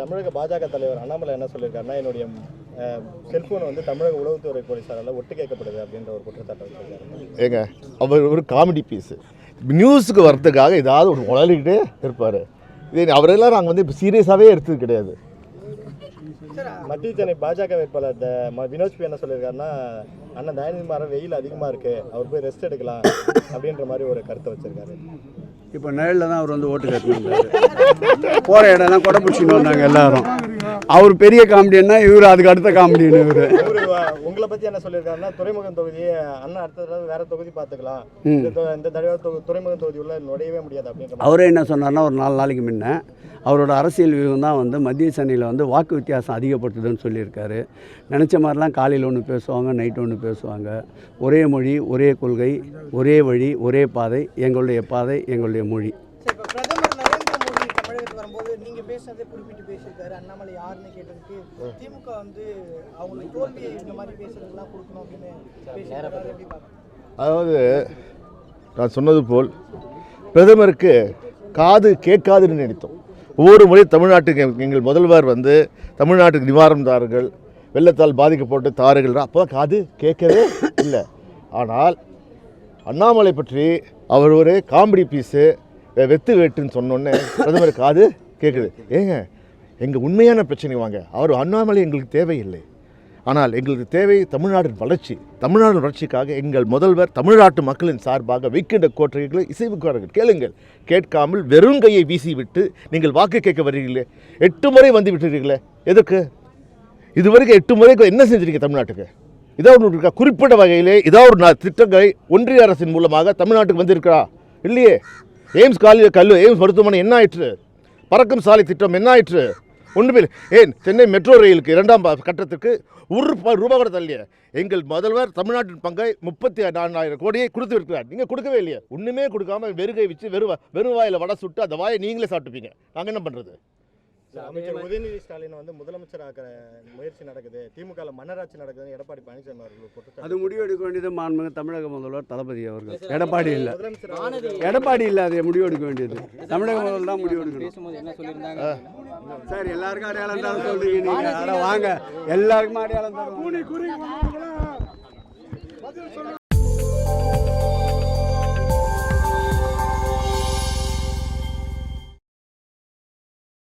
தமிழக பாஜக தலைவர் அண்ணாமலை என்ன சொல்லியிருக்காருன்னா என்னுடைய செல்போன் வந்து தமிழக உளவுத்துறை போலீசாரால் ஒட்டு கேட்கப்படுது அப்படின்ற ஒரு குற்றச்சாட்டை வச்சிருக்காரு. ஏங்க அவர் ஒரு காமெடி பீஸு நியூஸுக்கு வர்றதுக்காக ஏதாவது ஒரு உளறிக்கிட்டே இருப்பார். இது அவரெல்லாம் நாங்கள் வந்து இப்போ சீரியஸாகவே எடுத்தது கிடையாது. மத்திய சென்னை பாஜக வேட்பாளர் வினோத் பி என்ன சொல்லியிருக்காருன்னா அண்ணன் தயநிதி மாறன் வெயில் அதிகமாக இருக்கு. அவர் போய் ரெஸ்ட் எடுக்கலாம். அப்படின்ற மாதிரி ஒரு கருத்தை வச்சிருக்காரு. இப்போ நிழலில் தான் அவர் வந்து ஓட்டு கட்டினார் போகிற இடம்லாம் கொடை பிடிச்சின்னு வந்தாங்க எல்லாரும். அவர் பெரிய காமெடியன்னா இவர் அதுக்கு அடுத்த காமெடியன் இவர். உங்களை பத்தி என்ன சொல்லியிருக்காருன்னா துறைமுகம் தொகுதி அண்ணன் அடுத்த தடவை வேற தொகுதி பார்த்துக்கலாம். இந்த தடவை துறைமுகம் தொகுதி உள்ள நுழையவே முடியாது அப்படின்ற மாதிரி. அவரே என்ன சொன்னார்னா ஒரு நாலு நாளைக்கு முன்ன அவரோட அரசியல் வியூகம் தான் வந்து மத்திய சென்னையில் வந்து வாக்கு வித்தியாசம் அதிகப்பட்டதுன்னு சொல்லியிருக்காரு. நினச்ச மாதிரிலாம் காலையில் ஒன்று பேசுவாங்க நைட் ஒன்று பேசுவாங்க. ஒரே மொழி ஒரே கொள்கை ஒரே வழி ஒரே பாதை எங்களுடைய பாதை எங்களுடைய மொழி சரி இப்போ பிரதமர் நரேந்திர மோடி தமிழகத்துக்கு வரும்போது நீங்க பேசுனதை குறிப்பிட்டு பேசியிருக்காரு. அண்ணாமலை யாருன்னு கேட்டதுக்கு திமுக வந்து அவங்களுக்கு தோல்வியை இந்த மாதிரி பேசுறதுலாம் கொடுக்கணும் அப்படின்னு அதாவது நான் சொன்னது போல் பிரதமருக்கு காது கேட்காதுன்னு நினைத்தோம். ஒவ்வொரு முறை தமிழ்நாட்டுக்கு எங்க- எங்கள் முதல்வர் வந்து தமிழ்நாட்டுக்கு நிவாரணம் தாருங்கள் வெள்ளத்தால் பாதிக்கப்பட்ட தாருகள் அப்போ காது கேட்கவே இல்லை. ஆனால் அண்ணாமலை பற்றி அவர் ஒரு காமெடி பீஸு வெத்து வேட்டுன்னு சொன்னோன்னே பிரதமர் காது கேட்குது ஏங்க எங்கள் உண்மையான பிரச்சனை வாங்க அவர் அண்ணாமலை எங்களுக்கு தேவையில்லை. ஆனால் எங்களுக்கு தேவை தமிழ்நாட்டின் வளர்ச்சி. தமிழ்நாடு வளர்ச்சிக்காக எங்கள் முதல்வர் தமிழ்நாட்டு மக்களின் சார்பாக வைக்கின்ற கோட்டைகளை இசைவுக்காரர்கள் கேளுங்கள். கேட்காமல் வெறும் கையை வீசிவிட்டு நீங்கள் வாக்கு கேட்க வருகிறீர்களே. எட்டு முறை வந்து விட்டுறீர்களே. எதுக்கு இதுவரைக்கும் எட்டு முறைக்கு என்ன செஞ்சிருக்கீங்க தமிழ்நாட்டுக்கு? ஏதாவது ஒன்று இருக்கா குறிப்பிட்ட வகையிலே ஏதாவது ஒரு நா- திட்டங்களை ஒன்றிய அரசின் மூலமாக தமிழ்நாட்டுக்கு வந்திருக்கிறா. இல்லையே? எய்ம்ஸ் காலேஜ் கல்லு எய்ம்ஸ் மருத்துவமனை என்ன ஆயிற்று? பறக்கும் சாலை திட்டம் என்ன ஆயிற்று? ஒன்றுமே இல்லை. ஏன் சென்னை மெட்ரோ ரயிலுக்கு இரண்டாம் கட்டத்திற்கு ஒரு ரூபாய் ரூபா கூட தள்ளிய எங்கள் முதல்வர் தமிழ்நாட்டின் பங்கை முப்பத்தி நான்காயிரம் கோடியை கொடுத்து இருக்கிறார். நீங்கள் கொடுக்கவே இல்லையே. ஒன்றுமே கொடுக்காம வெறுகை வச்சு வெறும் வெறும் வாயில் வடை சுட்டு அந்த வாயை நீங்களே சாப்பிட்டுப்பீங்க. நாங்கள் என்ன பண்ணுறது அமைச்சர் உதயநிதி ஸ்டாலின் வந்து முதலமைச்சர் ஆக்கிற முயற்சி நடக்குது திமுக மன்னராட்சி நடக்குதுன்னு எடப்பாடி பழனிசாமி அவர்கள் அது முடிவெடுக்க வேண்டியது மாண்புமிகு தமிழக முதல்வர் தளபதி அவர்கள். எடப்பாடி இல்லை எடப்பாடி இல்லை அதை முடிவெடுக்க வேண்டியது. தமிழக முதல்வர் தான் முடிவெடுக்கணும் பேசும்போது என்ன சொல்லியிருந்தாங்க? சார் எல்லாருக்கும் அடையாளம் தர சொல்றீங்க நீங்க. வாங்க. எல்லாருக்கும் அடையாளம் தரோம்